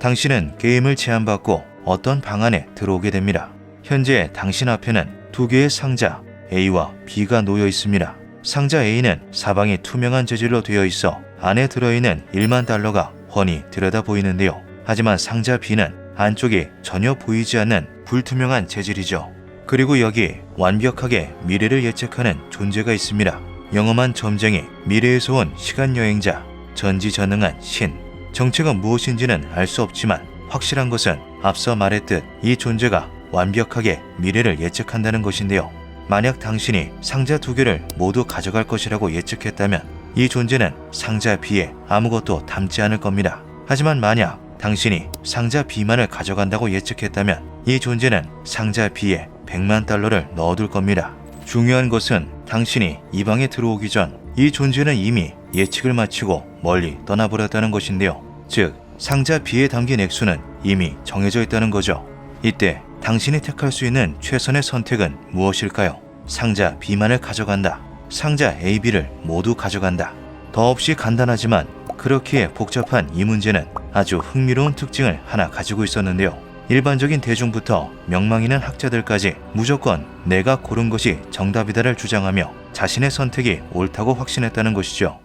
당신은 게임을 제한받고 어떤 방 안에 들어오게 됩니다. 현재 당신 앞에는 두 개의 상자 A와 B가 놓여 있습니다. 상자 A는 사방이 투명한 재질로 되어 있어 안에 들어있는 1만 달러가 훤히 들여다 보이는데요. 하지만 상자 B는 안쪽이 전혀 보이지 않는 불투명한 재질이죠. 그리고 여기 완벽하게 미래를 예측하는 존재가 있습니다. 영험한 점쟁이, 미래에서 온 시간 여행자, 전지전능한 신. 정체가 무엇인지는 알 수 없지만 확실한 것은 앞서 말했듯 이 존재가 완벽하게 미래를 예측한다는 것인데요. 만약 당신이 상자 두 개를 모두 가져갈 것이라고 예측했다면 이 존재는 상자 B에 아무것도 담지 않을 겁니다. 하지만 만약 당신이 상자 B만을 가져간다고 예측했다면 이 존재는 상자 B에 100만 달러를 넣어둘 겁니다. 중요한 것은 당신이 이 방에 들어오기 전 이 존재는 이미 예측을 마치고 멀리 떠나버렸다는 것인데요. 즉, 상자 B에 담긴 액수는 이미 정해져 있다는 거죠. 이때 당신이 택할 수 있는 최선의 선택은 무엇일까요? 상자 B만을 가져간다. 상자 A, B를 모두 가져간다. 더없이 간단하지만 그렇기에 복잡한 이 문제는 아주 흥미로운 특징을 하나 가지고 있었는데요. 일반적인 대중부터 명망 있는 학자들까지 무조건 내가 고른 것이 정답이다를 주장하며 자신의 선택이 옳다고 확신했다는 것이죠.